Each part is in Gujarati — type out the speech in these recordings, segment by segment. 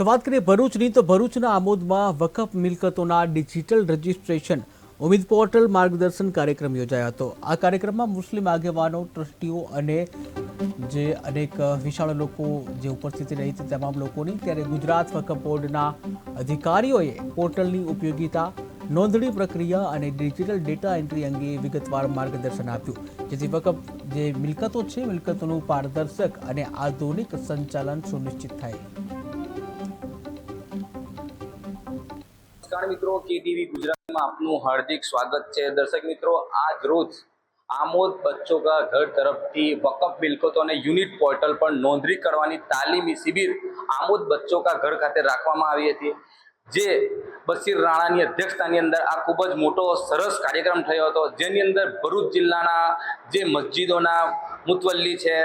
તો વાત કરીએ ભરૂચની, તો ભરૂચના આમોદમાં વકફ મિલકતોના ડિજિટલ રજિસ્ટ્રેશન ઉમેદ પોર્ટલ માર્ગદર્શન કાર્યક્રમ યોજાયો હતો. આ કાર્યક્રમમાં મુસ્લિમ આગેવાનો, ટ્રસ્ટીઓ અને જે અનેક વિશાળ લોકો જે ઉપસ્થિત રહી હતી તમામ લોકોની, ત્યારે ગુજરાત વકફ બોર્ડના અધિકારીઓએ પોર્ટલની ઉપયોગિતા, નોંધણી પ્રક્રિયા અને ડિજિટલ ડેટા એન્ટ્રી અંગે વિગતવાર માર્ગદર્શન આપ્યું. જેથી વકફ જે મિલકતો છે, મિલકતોનું પારદર્શક અને આધુનિક સંચાલન સુનિશ્ચિત થાય. નમસ્કાર મિત્રો કે ટીવી ગુજરાતમાં આપનું હાર્દિક સ્વાગત છે. દર્શક મિત્રો, આજ રોજ આમોદ બચ્ચો કા ઘર તરફથી વકફ મિલકતોને યુનિટ પોર્ટલ પર નોંધણી કરવાની તાલીમી શિબિર આમોદ બચ્ચો કા ઘર ખાતે રાખવામાં આવી હતી, જે બશીર રાણાની અધ્યક્ષતાની અંદર આ ખૂબ જ મોટો, સરસ કાર્યક્રમ થયો હતો. જેની અંદર ભરૂચ જિલ્લાના જે મસ્જિદોના મુતવલ્લી છે,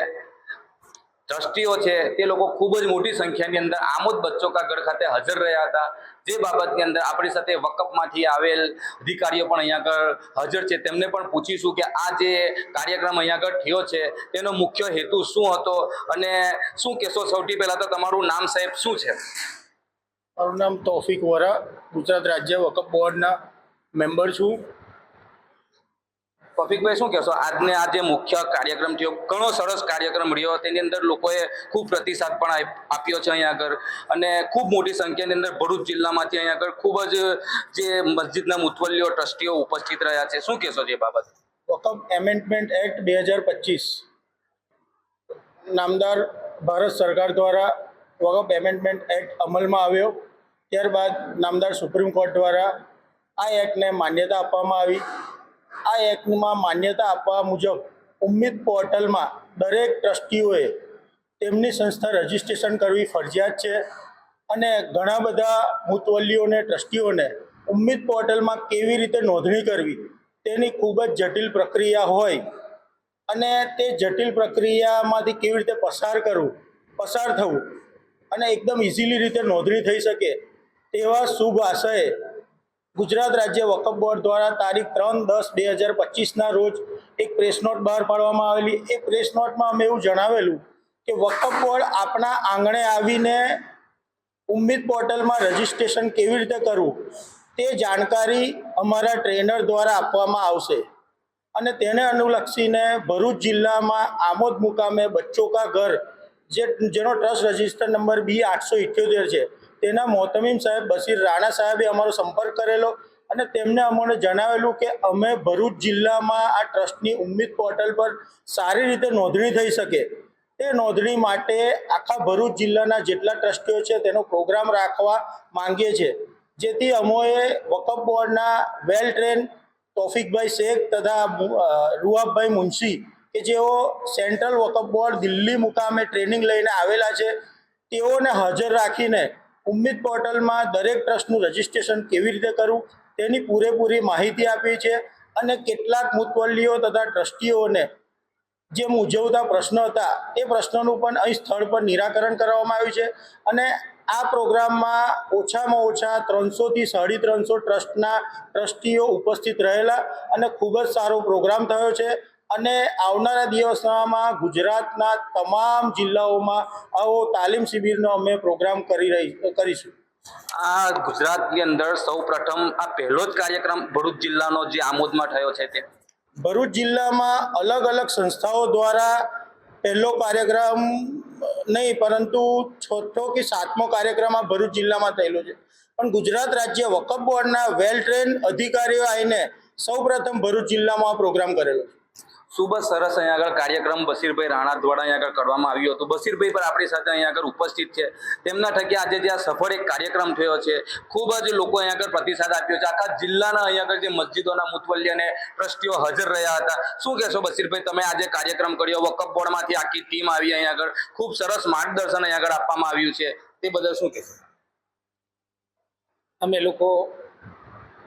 ટ્રસ્ટીઓ છે, તે લોકો ખૂબ જ મોટી સંખ્યાની અંદર આમોદ બચ્ચો કા ગઢ ખાતે હાજર રહ્યા હતા. જે બાબતની અંદર આપણી સાથે વકફમાંથી આવેલ અધિકારીઓ પણ અહીંયા આગળ હાજર છે. તેમને પણ પૂછીશું કે આ જે કાર્યક્રમ અહીંયા આગળ થયો છે, તેનો મુખ્ય હેતુ શું હતો અને શું કહેશો સૌથી પહેલાં તો તમારું નામ સાહેબ શું છે? મારું નામ તોફિક વરા, ગુજરાત રાજ્ય વકફ બોર્ડના મેમ્બર છું. તોફિકભાઈ શું કહેશો? આજને આ જે મુખ્ય કાર્યક્રમ થયો, ઘણો સરસ કાર્યક્રમ રહ્યો તેની અંદર લોકોએ ખૂબ પ્રતિસાદ પણ આપ્યો છે અહીંયા આગળ. અને ખૂબ મોટી સંખ્યાની અંદર ભરૂચ જિલ્લામાંથી અહીંયા આગળ ખૂબ જ જે મસ્જિદના મુતવલ્લીઓ ટ્રસ્ટીઓ ઉપસ્થિત રહ્યા છે. શું કહેશો જે બાબત? વકફ એમેન્ડમેન્ટ એક્ટ બે હજાર પચીસ. નામદાર ભારત સરકાર દ્વારા વકફ એમેન્ડમેન્ટ એક્ટ અમલમાં આવ્યો. ત્યારબાદ નામદાર સુપ્રીમ કોર્ટ દ્વારા આ એક્ટને માન્યતા આપવામાં આવી. આ એક્ટમાં માન્યતા આપવા મુજબ ઉમ્મીદ પોર્ટલમાં દરેક ટ્રસ્ટીઓએ તેમની સંસ્થા રજીસ્ટ્રેશન કરવી ફરજિયાત છે અને ઘણા બધા મુતવલ્લીઓને, ટ્રસ્ટીઓને ઉમ્મીદ પોર્ટલમાં કેવી રીતે નોંધણી કરવી તેની ખૂબ જ જટિલ પ્રક્રિયા હોય અને તે જટિલ પ્રક્રિયામાંથી કેવી રીતે પસાર કરવું, પસાર થવું અને એકદમ ઇઝીલી રીતે નોંધણી થઈ શકે તેવા શુભ આશયે ગુજરાત રાજ્ય વકફ બોર્ડ દ્વારા તારીખ ત્રણ દસ બે હજાર પચીસના રોજ એક પ્રેસ નોટ બહાર પાડવામાં આવેલી. એ પ્રેસ નોટમાં અમે એવું જણાવેલું કે વકફ બોર્ડ આપણા આંગણે આવીને ઉમ્મીદ પોર્ટલમાં રજિસ્ટ્રેશન કેવી રીતે કરવું તે જાણકારી અમારા ટ્રેનર દ્વારા આપવામાં આવશે. અને તેને અનુલક્ષીને ભરૂચ જિલ્લામાં આમોદ મુકામે બચ્ચો કા ઘર, જે, જેનો ટ્રસ્ટ રજિસ્ટર નંબર બી આઠસો ઇઠ્યોતેર છે તેના મોહતમીમ સાહેબ બશીર રાણા સાહેબે અમારો સંપર્ક કરેલો અને તેમને અમને જણાવેલું કે અમે ભરૂચ જિલ્લામાં આ ટ્રસ્ટની ઉમ્મીદ પોર્ટલ પર સારી રીતે નોંધણી થઈ શકે. તે નોંધણી માટે આખા ભરૂચ જિલ્લાના જેટલા ટ્રસ્ટીઓ છે તેનો પ્રોગ્રામ રાખવા માંગીએ છીએ. જેથી અમોએ વકફ બોર્ડના વેલ ટ્રેન તોફિકભાઈ શેખ તથા રૂઆબભાઈ મુનશી કે જેઓ સેન્ટ્રલ વકફ બોર્ડ દિલ્હી મુકામે ટ્રેનિંગ લઈને આવેલા છે, તેઓને હાજર રાખીને ઉમ્મીદ પોર્ટલમાં દરેક ટ્રસ્ટનું રજિસ્ટ્રેશન કેવી રીતે કરવું તેની પૂરેપૂરી માહિતી આપી છે અને કેટલાક મુતવલ્લીઓ તથા ટ્રસ્ટીઓને જે મૂંઝવતા પ્રશ્નો હતા એ પ્રશ્નોનું પણ અહીં સ્થળ પર નિરાકરણ કરવામાં આવ્યું છે અને આ પ્રોગ્રામમાં ઓછામાં ઓછા ત્રણસોથી સાડી ત્રણસો ટ્રસ્ટના ટ્રસ્ટીઓ ઉપસ્થિત રહેલા અને ખૂબ જ સારો પ્રોગ્રામ થયો છે. અને આવનારા દિવસોમાં ગુજરાતના તમામ જિલ્લાઓમાં આવો તાલીમ શિબિરનો અમે પ્રોગ્રામ કરી રહી કરીશું. આ ગુજરાતની અંદર સૌ પ્રથમ આ પહેલો જ કાર્યક્રમ ભરૂચ જિલ્લાનો જે આમોદમાં થયો છે તે. ભરૂચ જિલ્લામાં અલગ અલગ સંસ્થાઓ દ્વારા પહેલો કાર્યક્રમ નહીં પરંતુ છઠ્ઠો કે સાતમો કાર્યક્રમ આ ભરૂચ જિલ્લામાં થયેલો છે. પણ ગુજરાત રાજ્ય વકફ બોર્ડના વેલ ટ્રેન અધિકારીઓ આવીને સૌપ્રથમ ભરૂચ જિલ્લામાં આ પ્રોગ્રામ કરેલો છે. ખૂબ જ સરસ અહીંયા આગળ કાર્યક્રમ બશીરભાઈ રાણા દ્વારા અહીંયા આગળ કરવામાં આવ્યું હતું. બશીરભાઈ પણ આપણી સાથે અહીંયા આગળ ઉપસ્થિત છે. તેમના ઠગે આજે જે આ સફળ એક કાર્યક્રમ થયો છે, ખૂબ જ લોકો અહીંયા આગળ પ્રતિસાદ આપ્યો છે. આખા જિલ્લાના અહીંયા આગળ જે મસ્જિદોના મુતવલ્લી અને ટ્રસ્ટીઓ હાજર રહ્યા હતા. શું કહેશો બશીરભાઈ તમે આજે કાર્યક્રમ કર્યો, વકફ બોર્ડમાંથી આખી ટીમ આવી અહીંયા આગળ. ખૂબ સરસ માર્ગદર્શન અહીંયા આગળ આપવામાં આવ્યું છે. તે બદલ શું કહેશો? અમે લોકો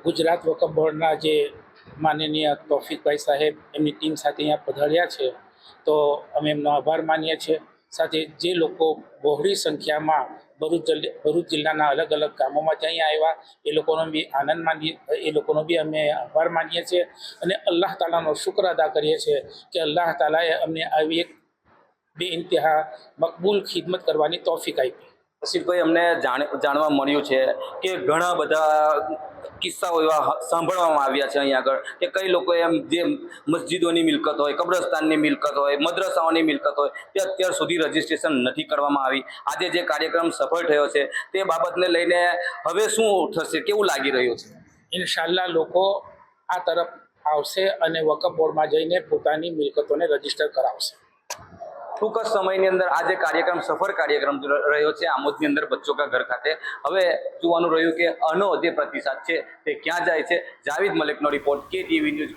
ગુજરાત વકફ બોર્ડના જે માનનીય તોફિકભાઈ સાહેબ એમની ટીમ સાથે અહીંયા પધાર્યા છે. તો અમે એમનો આભાર માનીએ છીએ. સાથે જે લોકો બહોળી સંખ્યામાં ભરૂચ ભરૂચ જિલ્લાના અલગ અલગ ગામોમાંથી અહીંયા આવ્યા, એ લોકોનો બી આનંદ માનીએ, એ લોકોનો બી અમે આભાર માનીએ છીએ. અને અલ્લાહ તાલાનો શુક્ર અદા કરીએ છીએ કે અલ્લાહ તાલાએ અમને આવી એક બે ઇન્તહા મકબૂલ ખિદમત કરવાની તોફીક આપી. રશીદભાઈ, અમને જાણ, જાણવા મળ્યું છે કે ઘણા બધા કિસ્સાઓ એવા સાંભળવામાં આવ્યા છે અહીંયા આગળ કે કઈ લોકો એમ જે મસ્જિદોની મિલકત હોય, કબ્રસ્તાનની મિલકત હોય, મદ્રસાઓની મિલકત હોય, તે અત્યાર સુધી રજીસ્ટ્રેશન નથી કરવામાં આવી. આજે જે કાર્યક્રમ સફળ થયો છે, તે બાબતને લઈને હવે શું થશે, કેવું લાગી રહ્યું છે? ઇન્શાલ્લાહ લોકો આ તરફ આવશે અને વકફ બોર્ડમાં જઈને પોતાની મિલકતોને રજિસ્ટર કરાવશે. ટૂંક જ સમયની અંદર આ જે કાર્યક્રમ, સફળ કાર્યક્રમ રહ્યો છે, આમોદની અંદર બચ્ચો કા ઘર ખાતે. હવે જોવાનું રહ્યું કે આનો જે પ્રતિસાદ છે તે ક્યાં જાય છે? જાવેદ મલિકનો રિપોર્ટ, કે ટીવી ન્યૂઝ